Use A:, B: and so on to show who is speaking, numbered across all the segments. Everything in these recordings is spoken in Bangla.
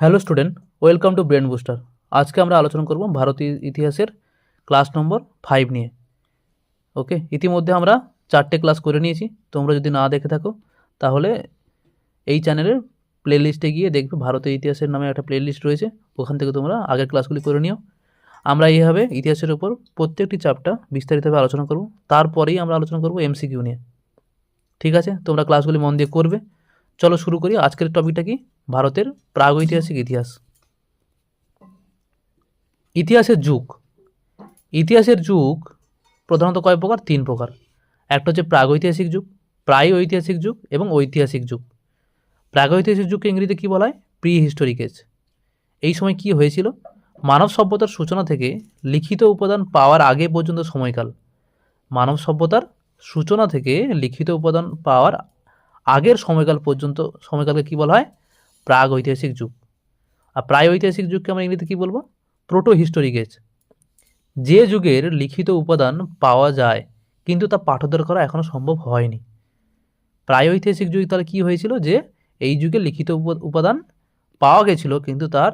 A: Hello student, welcome to brain booster. আজকে আমরা আলোচনা করব ভারতীয় ইতিহাসের ক্লাস নম্বর ফাইভ নিয়ে। ওকে, ইতিমধ্যে আমরা চারটে ক্লাস করে নিয়েছি। তোমরা যদি না দেখে থাকো, তাহলে এই চ্যানেলের প্লেলিস্টে গিয়ে দেখবে ভারতীয় ইতিহাসের নামে একটা প্লেলিস্ট রয়েছে। ওখান থেকে তোমরা আগের ক্লাসগুলি করে নিও। আমরা এইভাবে ইতিহাসের উপর প্রত্যেকটি চ্যাপ্টার বিস্তারিতভাবে আলোচনা করব। তারপরেই আমরা আলোচনা করব এমসিকিউ নিয়ে। ঠিক আছে? তোমরা ক্লাসগুলি মন দিয়ে করবে। চলো শুরু করি। আজকের টপিকটা কি? ভারতের প্রাগৈতিহাসিক ইতিহাস। ইতিহাসের যুগ। ইতিহাসের যুগ প্রধানত কয় প্রকার? তিন প্রকার। একটা হচ্ছে প্রাগৈতিহাসিক যুগ প্রায় ঐতিহাসিক যুগ এবং ঐতিহাসিক যুগ। প্রাগৈতিহাসিক যুগকে ইংরেজিতে কী বলা হয়? প্রি হিস্টোরিক এজ এই সময় কি হয়েছিল? মানব সভ্যতার সূচনা থেকে লিখিত উপাদান পাওয়ার আগে পর্যন্ত সময়কাল। মানব সভ্যতার সূচনা থেকে লিখিত উপাদান পাওয়ার আগের সময়কাল পর্যন্ত, সময়কালকে কী বলা হয়? প্রাগ ঐতিহাসিক যুগ। আর প্রায় ঐতিহাসিক যুগকে আমরা ইংরেজিতে কী বলব? Proto historic age. যে যুগের লিখিত উপাদান পাওয়া যায়, কিন্তু তা পাঠোদ্ধার করা এখনও সম্ভব হয়নি। প্রায় ঐতিহাসিক যুগ তাহলে কী হয়েছিল? যে এই যুগে লিখিত উপ- উপাদান পাওয়া গেছিল, কিন্তু তার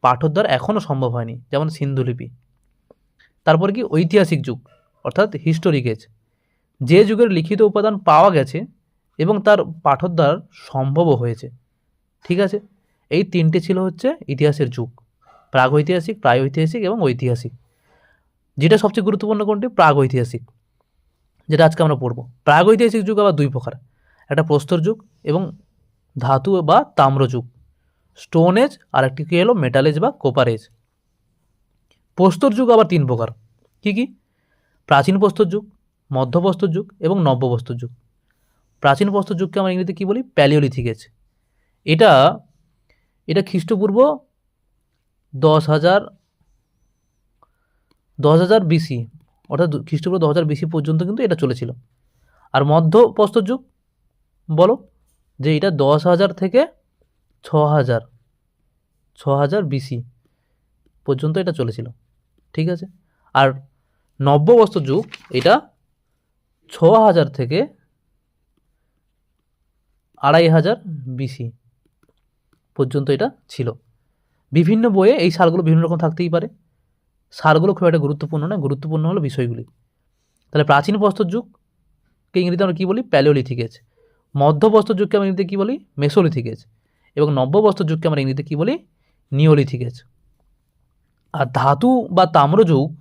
A: পাঠোদ্ধার এখনও সম্ভব হয়নি, যেমন সিন্ধুলিপি। তারপর কি? ঐতিহাসিক যুগ, অর্থাৎ হিস্টোরিক এজ। যে যুগের লিখিত উপাদান পাওয়া গেছে এবং তার পাঠোদ্ধার সম্ভবও হয়েছে। ঠিক আছে? এই তিনটে ছিল হচ্ছে ইতিহাসের যুগ। প্রাগ ঐতিহাসিক, প্রায় ঐতিহাসিক এবং ঐতিহাসিক। যেটা সবচেয়ে গুরুত্বপূর্ণ কোনটি? প্রাগ ঐতিহাসিক, যেটা আজকে আমরা পড়ব। প্রাগ ঐতিহাসিক যুগ আবার দুই প্রকার। একটা প্রস্তর যুগ এবং ধাতু বা তাম্র যুগ। স্টোন এজ আর একটি কী হলো মেটাল এজ বা কোপার এজ। প্রস্তর যুগ আবার তিন প্রকার। কী কী? প্রাচীন প্রস্তর যুগ মধ্যপ্রস্তর যুগ এবং নব্যপ্রস্তর যুগ। প্রাচীন প্রস্তর যুগকে আমরা ইংরেজিতে কী বলি? Palaeolithic age. এটা এটা খ্রিস্টপূর্ব দশ হাজার দশ হাজার বিসি অর্থাৎ খ্রিস্টপূর্ব দশ হাজার বিসি পর্যন্ত কিন্তু এটা চলেছিল। আর মধ্যপ্রস্তর যুগ, বলো, যে এটা দশ হাজার থেকে ছ হাজার ছ হাজার বিসি পর্যন্ত এটা চলেছিল, ঠিক আছে? আর নব্যবস্ত্র যুগ, এটা ছ হাজার থেকে আড়াই হাজার বিসি পর্যন্ত এটা ছিল। বিভিন্ন বইয়ে এই সালগুলো বিভিন্ন রকম থাকতেই পারে। সালগুলো খুব একটা গুরুত্বপূর্ণ না, গুরুত্বপূর্ণ হলো বিষয়গুলি। তাহলে প্রাচীন প্রস্তর যুগকে ইংরেজিতে আমরা কী বলি? Palaeolithic age. মধ্যপ্রস্তর যুগকে আমরা ইংরেজিতে কী বলি? Mesolithic age. এবং নব্যপ্রস্তর যুগকে আমরা ইংরেজিতে কী বলি? Neolithic age. আর ধাতু বা তাম্র যুগ,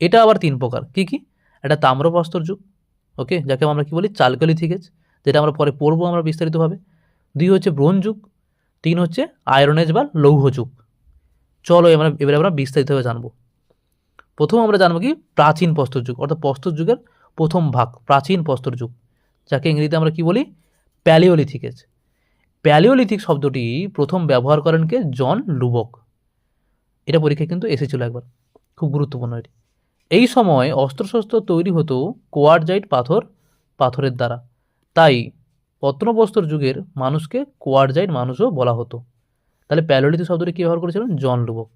A: এটা আবার তিন প্রকার। কী কী? একটা তাম্রপ্রস্তর যুগ, ওকে, যাকে আমরা কী বলি? চালকলিথিক এজ, যেটা আমরা পরে পড়ব আমরা বিস্তারিতভাবে। দুই হচ্ছে ব্রোঞ্জ যুগ তিন হচ্ছে আয়রন এজ বা লৌহ যুগ। চলো আমরা এবারে আমরা বিস্তারিতভাবে জানব। প্রথম আমরা জানব কি প্রাচীন প্রস্তর যুগ, অর্থাৎ প্রস্তর যুগের প্রথম ভাগ, প্রাচীন প্রস্তর যুগ, যাকে ইংরেজিতে আমরা কি বলি? প্যালিওলিথিক প্যালিওলিথিক শব্দটি প্রথম ব্যবহার করেন কে? জন লুবক। এটা পরীক্ষায় কিন্তু এসেছিল একবার, খুব গুরুত্বপূর্ণ এটি। এই সময় অস্ত্রশস্ত্র তৈরি হতো কোয়ারজাইট পাথর, পাথরের দ্বারা। তাই প্রত্নপ্রস্তর যুগের মানুষকে কোয়ারজাইট মানুষও বলা হতো। তাহলে প্যালোলিথিক শব্দটি কী ব্যবহার করেছিলেন? জন লুবক।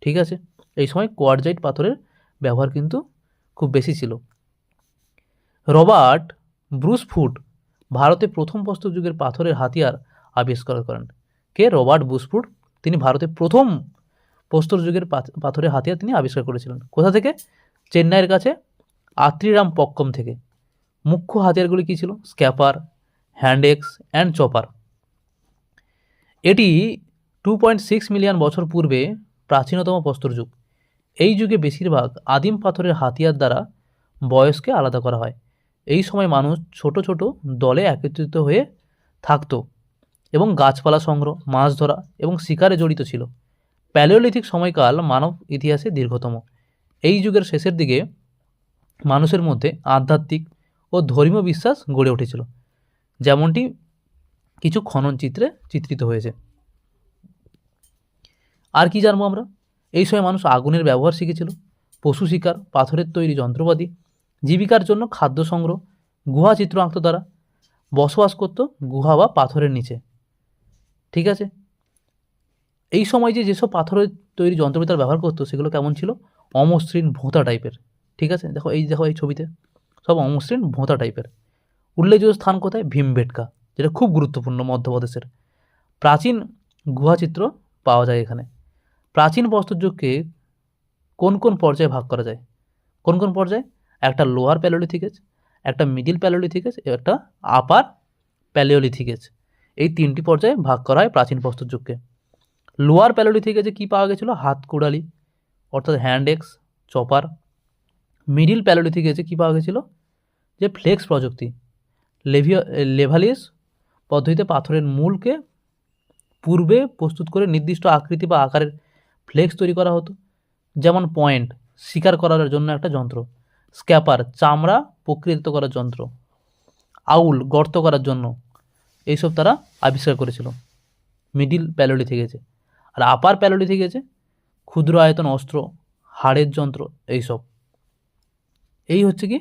A: ঠিক আছে? এই সময় কোয়ারজাইট পাথরের ব্যবহার কিন্তু খুব বেশি ছিল। রবার্ট ব্রুসফুট ভারতে প্রথম প্রস্তর যুগের পাথরের হাতিয়ার আবিষ্কার করেন। কে? রবার্ট ব্রুসফুট তিনি ভারতে প্রথম প্রস্তর যুগের পাথ- পাথরের হাতিয়ার তিনি আবিষ্কার করেছিলেন। কোথা থেকে? চেন্নাইয়ের কাছে আত্রিরাম পক্কম থেকে। মুখ্য হাতিয়ারগুলি কী ছিল? Scraper hand axe and chopper. এটি টু পয়েন্ট সিক্স মিলিয়ন বছর পূর্বে প্রাচীনতম প্রস্তর যুগ। এই যুগে বেশিরভাগ আদিম পাথরের হাতিয়ার দ্বারা বয়সকে আলাদা করা হয়। এই সময় মানুষ ছোট ছোট দলে একত্রিত হয়ে থাকতো এবং গাছপালা সংগ্রহ, মাছ ধরা এবং শিকারে জড়িত ছিল। প্যালিওলিথিক সময়কাল মানব ইতিহাসে দীর্ঘতম। এই যুগের শেষের দিকে মানুষের মধ্যে আধ্যাত্মিক ও ধর্মীয় বিশ্বাস গড়ে উঠেছিল। যেমনটি কিছু খনন চিত্রে চিত্রিত হয়েছে। আর কি জানব আমরা? এই সময় মানুষ আগুনের ব্যবহার শিখেছিল। পশু শিকার, পাথরের তৈরি যন্ত্রপাতি, জীবিকার জন্য খাদ্য সংগ্রহ, গুহা চিত্র আঁকত তারা, বসবাস করত গুহা বা পাথরের নিচে। ঠিক আছে? এই সময় যে যেসব পাথরের তৈরি যন্ত্রপাতি তারা ব্যবহার করতো, সেগুলো কেমন ছিল? অমসৃণ ভোঁতা টাইপের ঠিক আছে? দেখো, এই দেখো এই ছবিতে, সব অমসৃণ ভোঁতা টাইপের উল্লেখযোগ্য স্থান কোথায়? ভীমবেটকা যেটা খুব গুরুত্বপূর্ণ মধ্যপ্রদেশের। প্রাচীন গুহাচিত্র পাওয়া যায় এখানে। প্রাচীন প্রস্তর যুগকে কোন কোন পর্যায়ে ভাগ করা যায়? কোন কোন পর্যায়ে? একটা লোয়ার প্যালোলিথিক এজ একটা মিডিল প্যালোলিথিক এজ একটা আপার প্যালিওলিথিক এজ এই তিনটি পর্যায়ে ভাগ করা হয় প্রাচীন প্রস্তর যুগকে লোয়ার প্যালোলিথিক এজে কী পাওয়া গেছিল? হাত কুড়ালি, অর্থাৎ hand axe, chopper. Middle palaeolithic এজে কী পাওয়া গেছিল? যে ফ্লেক্স প্রযুক্তি। লেভিও লেভালিস পদ্ধতিতে পাথরের মূলকে পূর্বে প্রস্তুত করে নির্দিষ্ট আকৃতি বা আকারের ফ্লেক্স তৈরি করা হতো। যেমন পয়েন্ট, শিকার করার জন্য একটা যন্ত্র। স্ক্যাপার, চামড়া প্রক্রিয়াত করার যন্ত্র। আউল, গর্ত করার জন্য। এইসব তারা আবিষ্কার করেছিল। মিডিল প্যালোলিথিক এজে আর আপার প্যালোলিথিক এজে ক্ষুদ্র আয়তন, অস্ত্র, হাড়ের যন্ত্র, এইসব। এই হচ্ছে কি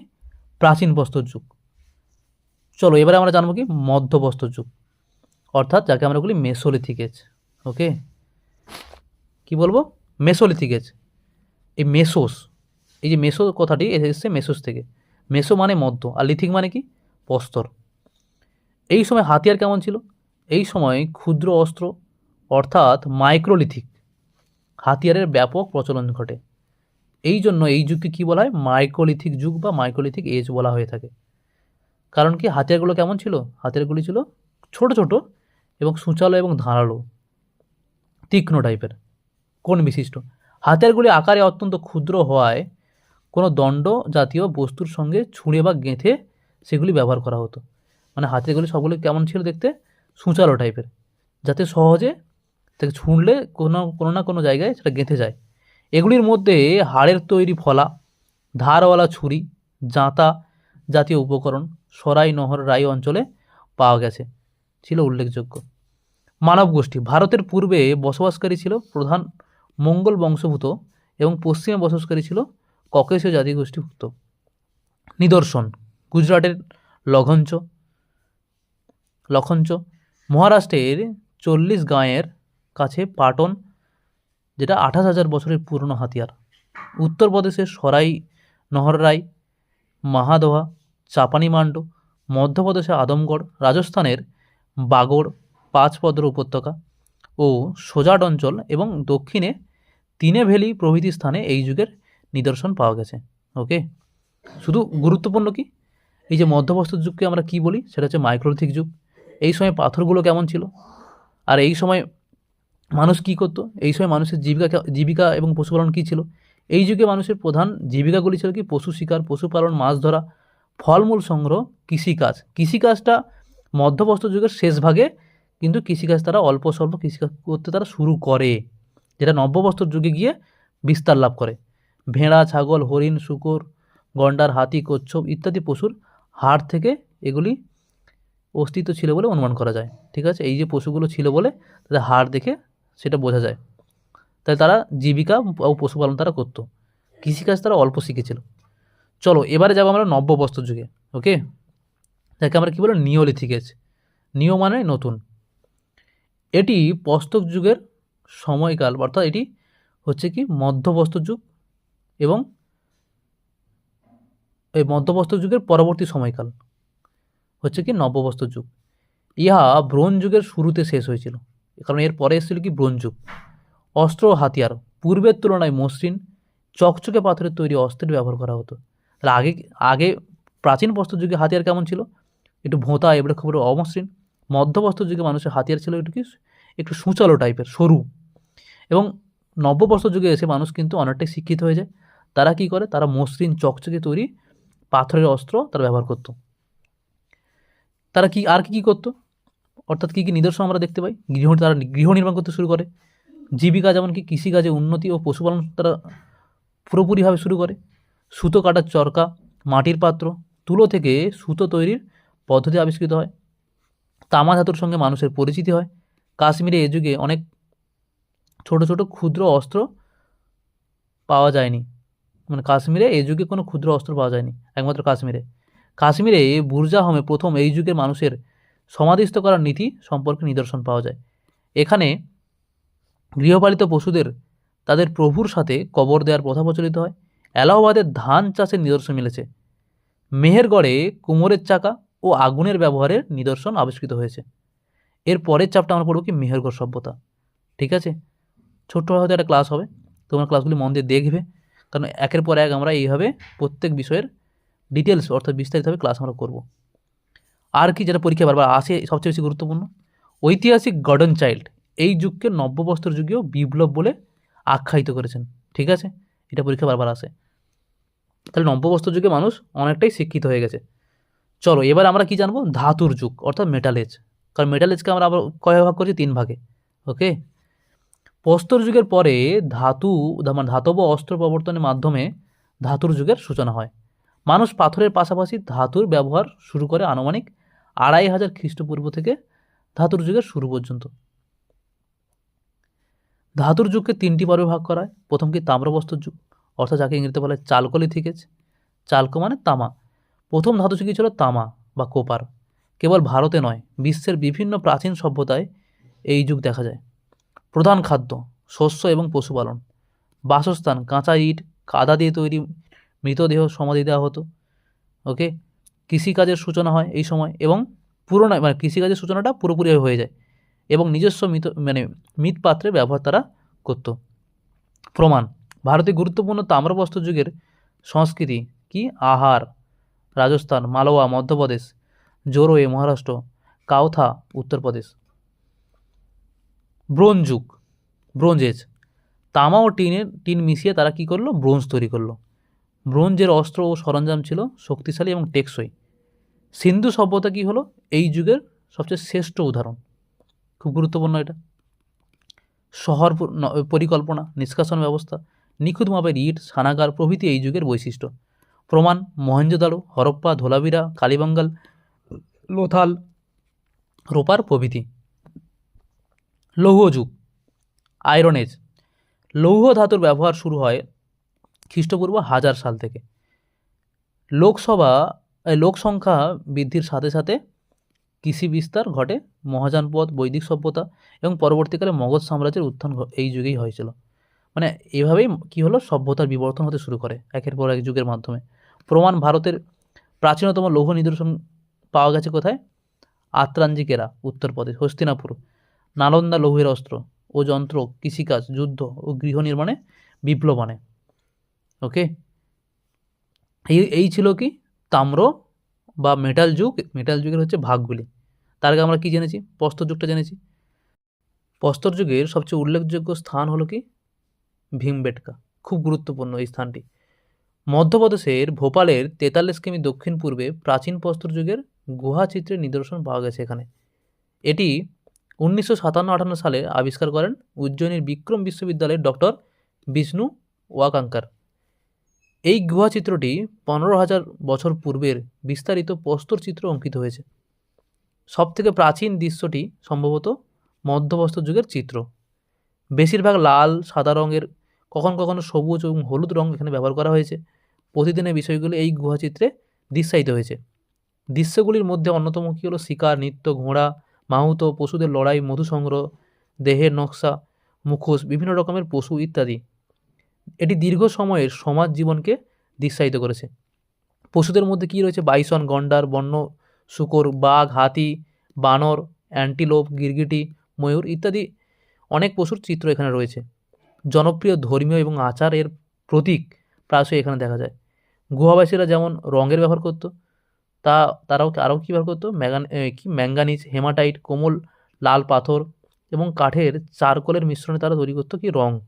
A: প্রাচীন প্রস্তর যুগ। চলো, এবারে আমরা জানব কি? মধ্য প্রস্তর যুগ। অর্থাৎ যাকে আমরা বলি মেসোলিথিক এজ, ওকে? কি বলব? Mesolithic age. এই মেসোস, এই যে মেসো কথাটি এসেছে মেসোস থেকে। মেসো মানে মধ্য, আর লিথিক মানে কি? প্রস্তর এই সময় হাতিয়ার কেমন ছিল? এই সময় ক্ষুদ্র অস্ত্র, অর্থাৎ মাইক্রোলিথিক, হাতিয়ারের ব্যাপক প্রচলন ঘটে। এই জন্য এই যুগকে কী বলা হয়? মাইক্রোলিথিক যুগ বা মাইক্রোলিথিক এজ বলা হয়ে থাকে। কারণ কি হাতিয়ারগুলো কেমন ছিল? হাতিয়ারগুলি ছিল ছোট ছোট এবং সূচালো এবং ধারালো, তীক্ষ্ণ টাইপের কোন বিশিষ্ট। হাতিয়ারগুলি আকারে অত্যন্ত ক্ষুদ্র হওয়ায় কোনো দণ্ড জাতীয় বস্তুর সঙ্গে ছুঁড়ে বা গেঁথে সেগুলি ব্যবহার করা হতো। মানে হাতিয়ারগুলি সবগুলি কেমন ছিল দেখতে? সূচালো টাইপের। যাতে সহজে তাকে ছুঁড়লে কোনো কোনো না কোনো জায়গায় সেটা গেঁথে যায়। এগুলির মধ্যে হাড়ের তৈরি ফলা, ধারওয়ালা ছুরি, জাঁতা জাতীয় উপকরণ সরাই নহর রাই অঞ্চলে পাওয়া গেছে, ছিল উল্লেখযোগ্য। মানব গোষ্ঠী, ভারতের পূর্বে বসবাসকারী ছিল প্রধান মঙ্গল বংশভূত এবং পশ্চিমে বসবাসকারী ছিল ককেশীয় জাতিগোষ্ঠীভুক্ত নিদর্শন, গুজরাটের লঘঞ্চ লখঞ্চ মহারাষ্ট্রের চল্লিশ গাঁয়ের কাছে পাটন, যেটা আঠাশ হাজার বছরের পুরনো হাতিয়ার। উত্তরপ্রদেশের সরাই নহররাই মাহাদোহা চাপানি মান্ড, মধ্যপ্রদেশের আদমগড়, রাজস্থানের বাগড়, পাঁচপদ্র উপত্যকা ও সোজাট অঞ্চল এবং দক্ষিণে তিনে ভ্যালি প্রভৃতি স্থানে এই যুগের নিদর্শন পাওয়া গেছে। ওকে? শুধু গুরুত্বপূর্ণ কি? এই যে মধ্যপ্রস্তর যুগকে আমরা কি বলি? সেটা হচ্ছে মাইক্রোলিথিক যুগ। এই সময় পাথরগুলো কেমন ছিল? আর এই সময় মানুষ কী করতো? এই সময় মানুষের জীবিকা জীবিকা এবং পশুপালন কী ছিল? এই যুগে মানুষের প্রধান জীবিকাগুলি ছিল কি? পশু শিকার, পশুপালন, মাছ ধরা ফলমূল সংগ্রহ, কৃষিকাজ। কৃষিকাজটা মধ্যপ্রস্তর যুগের শেষ ভাগে কিন্তু কৃষিকাজ তারা অল্প স্বল্প কৃষিকাজ করতে তারা শুরু করে, যেটা নব্যপ্রস্তর যুগে গিয়ে বিস্তার লাভ করে। ভেড়া, ছাগল, হরিণ, শুকর, গন্ডার, হাতি, কচ্ছপ ইত্যাদি পশুর হাড় থেকে এগুলি অস্তিত্ব ছিল বলে অনুমান করা যায়। ঠিক আছে? এই যে পশুগুলো ছিল বলে তাদের হাড় দেখে সেটা বোঝা যায়। তাই তারা জীবিকা ও পশুপালন তারা করতো। কৃষিকাজ তারা অল্প শিখেছিল। চলো, এবারে যাব আমরা নব্যবস্ত্র যুগে ওকে যাকে আমরা কী বলো? নিওলিথিক এজ নিও মানে নতুন। এটি প্রস্তক যুগের সময়কাল, অর্থাৎ এটি হচ্ছে কি? মধ্যপ্রস্তর যুগ এবং এই মধ্যপ্রস্তর যুগের পরবর্তী সময়কাল হচ্ছে কি? নব্যপ্রস্তর যুগ। ইহা ব্রোঞ্জ যুগের শুরুতে শেষ হয়েছিল, কারণ এর পরে এসেছিল কি? ব্রোঞ্জ যুগ। অস্ত্র ও হাতিয়ার। পূর্বের তুলনায় মসৃণ, চকচকে পাথরের তৈরি অস্ত্রের ব্যবহার করা হতো। তাহলে আগে আগে প্রাচীন প্রস্তর যুগে হাতিয়ার কেমন ছিল? একটু ভোঁতা এবারে খুব অমসৃণ। মধ্যপ্রস্তর যুগে মানুষের হাতিয়ার ছিল একটু কি? একটু সূচালো টাইপের, সরু। এবং যুগে এসে মানুষ কিন্তু অনেকটাই শিক্ষিত হয়ে যায়। তারা কি করে? তারা মসৃণ চকচকে তৈরি পাথরের অস্ত্র তারা ব্যবহার করতো। তারা কি, আর কি কী করতো? অর্থাৎ কী কী নিদর্শন আমরা দেখতে পাই? গৃহ, তারা গৃহ নির্মাণ করতে শুরু করে। জীবিকা যেমন কি কৃষিকাজে উন্নতি ও পশুপালন তারা পুরোপুরিভাবে শুরু করে। সুতো কাটার চরকা, মাটির পাত্র, তুলো থেকে সুতো তৈরির পদ্ধতি আবিষ্কৃত হয়। তামা ধাতুর সঙ্গে মানুষের পরিচিতি হয়। কাশ্মীরে এ যুগে অনেক ছোট ছোট ক্ষুদ্র অস্ত্র পাওয়া যায়নি। মানে কাশ্মীরে এই যুগে কোনো ক্ষুদ্র অস্ত্র পাওয়া যায়নি, একমাত্র কাশ্মীরে। কাশ্মীরে বুরজাহমে প্রথম এই যুগের মানুষের সমাধিস্থ করার নীতি সম্পর্কে নিদর্শন পাওয়া যায়। এখানে গৃহপালিত পশুদের তাদের প্রভুর সাথে কবর দেওয়ার প্রথা প্রচলিত হয়। এলাহাবাদের ধান চাষের নিদর্শন মিলেছে। মেহেরগড়ে কুমোরের চাকা ও আগুনের ব্যবহারের নিদর্শন আবিষ্কৃত হয়েছে। এর পরের চাপটা আমরা পড়ব কি মেহেরগড় সভ্যতা। ঠিক আছে? ছোট্ট হয়তো একটা ক্লাস হবে। তোমরা ক্লাসগুলি মন দিয়ে দেখবে। কারণ একের পর এক আমরা এইভাবে প্রত্যেক বিষয়ের ডিটেলস অর্থাৎ বিস্তারিতভাবে ক্লাস আমরা করব। আর কি যেটা পরীক্ষা বারবার আসে সবচেয়ে বেশি গুরুত্বপূর্ণ? ঐতিহাসিক গর্ডন চাইল্ড এই যুগকে নব্যবস্ত্র যুগীয় বিপ্লব বলে আখ্যায়িত করেছেন। ঠিক আছে? এটা পরীক্ষা বারবার আসে। তাহলে নব্যবস্ত্র যুগে মানুষ অনেকটাই শিক্ষিত হয়ে গেছে। চলো, এবার আমরা কি জানব? ধাতুর যুগ, অর্থাৎ মেটাল এজ কারণ মেটাল এজকে আমরা আবার কয় ভাগ করছি? তিন ভাগে। ওকে প্রস্তর যুগের পরে ধাতু মানে ধাতব অস্ত্র প্রবর্তনের মাধ্যমে ধাতুর যুগের সূচনা হয়। মানুষ পাথরের পাশাপাশি ধাতুর ব্যবহার শুরু করে আনুমানিক আড়াই হাজার খ্রিস্টপূর্ব থেকে ধাতুর যুগের শুরু পর্যন্ত। ধাতুর যুগকে তিনটি পর্বে ভাগ করা হয়। প্রথম কি তাম্রবস্ত্র যুগ? অর্থাৎ যাকে ইংরেজিতে বলে চালকলিথিকেজ চালকো মানে তামা। প্রথম ধাতু যুগই ছিল তামা বা কোপার। কেবল ভারতে নয়, বিশ্বের বিভিন্ন প্রাচীন সভ্যতায় এই যুগ দেখা যায়। প্রধান খাদ্য শস্য এবং পশুপালন। বাসস্থান, কাঁচা ইট, কাদা দিয়ে তৈরি মৃতদেহ সমাধি দেওয়া হতো। ওকে? কৃষিকাজের সূচনা হয় এই সময় এবং পুরোনো মানে কৃষিকাজের সূচনাটা পুরোপুরি হয়ে যায় এবং নিজস্ব মৃত মানে মৃৎপাত্রের ব্যবহার তারা করত। প্রমাণ ভারতে গুরুত্বপূর্ণ তাম্রবস্ত্র যুগের সংস্কৃতি কি? আহার, রাজস্থান, মালওয়া, মধ্যপ্রদেশ জোরোয়ে মহারাষ্ট্র কাউথা উত্তরপ্রদেশ। ব্রোঞ্জ যুগ, ব্রোঞ্জ এজ। তামা ও টিনের, টিন মিশিয়ে তারা কী করল? ব্রোঞ্জ তৈরি করল। ব্রোঞ্জের অস্ত্র ও সরঞ্জাম ছিল শক্তিশালী এবং টেকসই। সিন্ধু সভ্যতা কী হলো? এই যুগের সবচেয়ে শ্রেষ্ঠ উদাহরণ। খুব গুরুত্বপূর্ণ এটা। শহর পরিকল্পনা, নিষ্কাশন ব্যবস্থা নিখুঁত মাপের ইট সানাগার প্রভৃতি এই যুগের বৈশিষ্ট্য। প্রমাণ মহেঞ্জোদারো হরপ্পা ধোলাবিরা কালীবাঙ্গাল, লোথাল, রোপার প্রভৃতি। লৌহ যুগ, আয়রন এজ। লৌহ ধাতুর ব্যবহার শুরু হয় খ্রিস্টপূর্ব হাজার সাল থেকে। লোকসভা লোক সংখ্যা বৃদ্ধির সাথে সাথে কৃষি বিস্তার ঘটে মহাযানপথ বৈদিক সভ্যতা এবং পরবর্তীকালে মগধ সাম্রাজ্যের উত্থান এই যুগেই হয়েছিল। মানে এভাবেই কী হলো? সভ্যতার বিবর্তন হতে শুরু করে একের পর এক যুগের মাধ্যমে। প্রমাণ ভারতের প্রাচীনতম লৌহ নিদর্শন পাওয়া গেছে কোথায়? আত্রাঞ্জিকেরা, উত্তরপ্রদেশ, হস্তিনাপুর। নালন্দা লৌহের অস্ত্র ও যন্ত্র, কৃষিকাজ, যুদ্ধ ও গৃহ নির্মাণে বিপ্লব আনে ওকে? এই এই ছিল কি? তাম্র বা মেটাল যুগ। মেটাল যুগের হচ্ছে ভাগগুলি। তার আগে আমরা কী জেনেছি? প্রস্তর যুগটা জেনেছি। প্রস্তর যুগের সবচেয়ে উল্লেখযোগ্য স্থান হলো কি? ভীমবেটকা, খুব গুরুত্বপূর্ণ এই স্থানটি। মধ্যপ্রদেশের ভোপালের তেতাল্লিশ কিমি দক্ষিণ পূর্বে প্রাচীন প্রস্তর যুগের গুহা চিত্রের নিদর্শন পাওয়া গেছে এখানে। এটি উনিশশো সাতান্ন আটান্ন সালে আবিষ্কার করেন উজ্জয়িনীর বিক্রম বিশ্ববিদ্যালয়ের ডক্টর বিষ্ণু ওয়াকাঙ্কার। এই গুহা চিত্রটি পনেরো হাজার বছর পূর্বের বিস্তারিত প্রস্তর চিত্র অঙ্কিত হয়েছে। সবথেকে প্রাচীন দৃশ্যটি সম্ভবত মধ্যপ্রস্তর যুগের চিত্র। বেশিরভাগ লাল, সাদা রঙের, কখন কখনো সবুজ এবং হলুদ রঙ এখানে ব্যবহার করা হয়েছে। প্রতিদিনের বিষয়গুলি এই গুহা চিত্রে দৃশ্যায়িত হয়েছে। দৃশ্যগুলির মধ্যে অন্যতম কী হলো? শিকার, নৃত্য ঘোড়া, মাহুত, পশুদের লড়াই, মধু সংগ্রহ, দেহের নকশা, মুখোশ, বিভিন্ন রকমের পশু ইত্যাদি। এটি দীর্ঘ সময়ের সমাজ জীবনকে দৃশ্যায়িত করেছে। পশুদের মধ্যে কী রয়েছে? বাইসন, গন্ডার, বন্য, শূকর, বাঘ, হাতি, বানর, অ্যান্টিলোপ, গিরগিটি, ময়ূর ইত্যাদি অনেক পশুর চিত্র এখানে রয়েছে। জনপ্রিয় ধর্মীয় এবং আচারের প্রতীক প্রায়শই এখানে দেখা যায়। গুহাবাসীরা যেমন রঙের ব্যবহার করতো, তা, তারাও আরও কী ব্যবহার করতো? ম্যাগান কি? ম্যাঙ্গানিজ, হেমাটাইট, কোমল, লাল পাথর এবং কাঠের চারকোলের মিশ্রণে তারা তৈরি করতো কি? রং।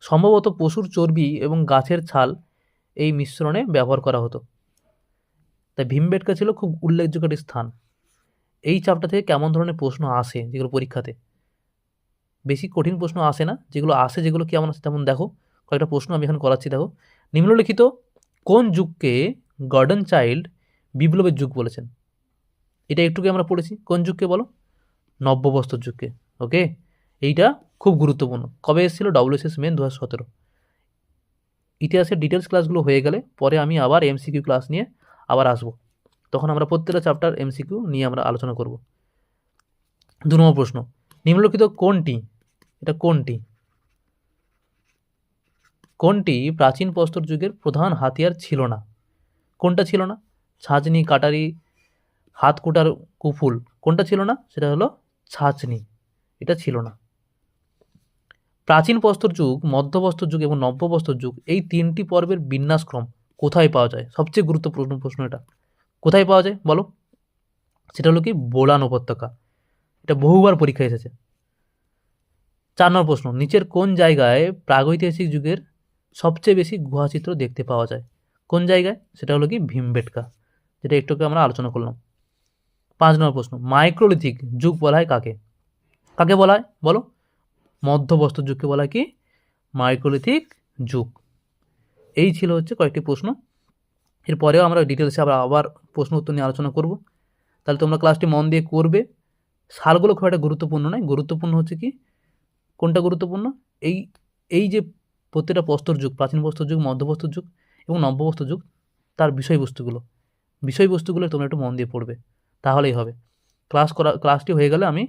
A: সম্ভবত পশুর চর্বি এবং গাছের ছাল এই মিশ্রণে ব্যবহার করা হতো। তাই ভীমবেটকা ছিল খুব উল্লেখযোগ্য স্থান। এই চাপটা থেকে কেমন ধরনের প্রশ্ন আসে যেগুলো পরীক্ষাতে? বেশি কঠিন প্রশ্ন আসে না। যেগুলো আসে, যেগুলো কেমন আসে তেমন দেখো। কয়েকটা প্রশ্ন আমি এখন করাচ্ছি, দেখো। নিম্নলিখিত কোন যুগকে গর্ডন চাইল্ড বিপ্লবের যুগ বলেছেন? এটা একটুকে আমরা পড়েছি। কোন যুগকে বলো? নব্যবস্ত্র যুগকে। ওকে? এইটা খুব গুরুত্বপূর্ণ। কবে এসেছিল? ডব্লিউএসএস মেন দু হাজার সতেরো। ইতিহাসের ডিটেলস ক্লাসগুলো হয়ে গেলে পরে আমি আবার এমসিকিউ ক্লাস নিয়ে আবার আসব। তখন আমরা প্রত্যেকটা চ্যাপ্টার এমসিকিউ নিয়ে আমরা আলোচনা করব। দু নম্বর প্রশ্ন। নিম্নলিখিত কোনটি? এটা কোনটি? কোনটি প্রাচীন প্রস্তর যুগের প্রধান হাতিয়ার ছিল না? কোনটা ছিল না? ছাঁচনি, কাটারি হাত কুটার কুফুল। কোনটা ছিল না? সেটা হলো ছাঁচনি। এটা ছিল না। প্রাচীন প্রস্তর যুগ মধ্যপ্রস্তর যুগ এবং নব্যপ্রস্তর যুগ, এই তিনটি পর্বের বিন্যাসক্রম কোথায় পাওয়া যায়? সবচেয়ে গুরুত্বপূর্ণ প্রশ্ন এটা। কোথায় পাওয়া যায়? বলো। সেটা হলো কি বোলান উপত্যকা। এটা বহুবার পরীক্ষা এসেছে। চার নম্বর প্রশ্ন, নিচের কোন জায়গায় প্রাগৈতিহাসিক যুগের সবচেয়ে বেশি গুহাচিত্র দেখতে পাওয়া যায়? কোন জায়গায়? সেটা হলো কি ভীমবেটকা, যেটা একটু আগে আমরা আলোচনা করলাম। পাঁচ নম্বর প্রশ্ন, মাইক্রোলিথিক যুগ বলা হয় কাকে? কাকে বলা হয়? বলো। মধ্যবস্ত্র যুগকে বলা হয় কি? মাইক্রোলিথিক যুগ। এই ছিল হচ্ছে কয়েকটি প্রশ্ন। এরপরেও আমরা ডিটেলসে আবার আবার প্রশ্ন উত্তর নিয়ে আলোচনা করব। তাহলে তোমরা ক্লাসটি মন দিয়ে করবে। সালগুলো খুব একটা গুরুত্বপূর্ণ নয়। গুরুত্বপূর্ণ হচ্ছে কি? কোনটা গুরুত্বপূর্ণ? এই এই যে প্রত্যেকটা প্রস্তর যুগ, প্রাচীন প্রস্তর যুগ মধ্যপ্রস্তর যুগ এবং নব্যপ্রস্তর যুগ, তার বিষয়বস্তুগুলো। বিষয়বস্তুগুলো তোমরা একটু মন দিয়ে পড়বে, তাহলেই হবে। ক্লাস করা, ক্লাসটি হয়ে গেলে আমি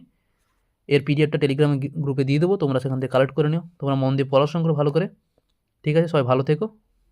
A: এর পিডিএফটা টেলিগ্রাম গ্রুপে দিয়ে দেবো, তোমরা সেখান থেকে কালেক্ট করে নিও। তোমরা মন দিয়ে পড়াশোনা করো ভালো করে। ঠিক আছে? সবাই ভালো থেকো।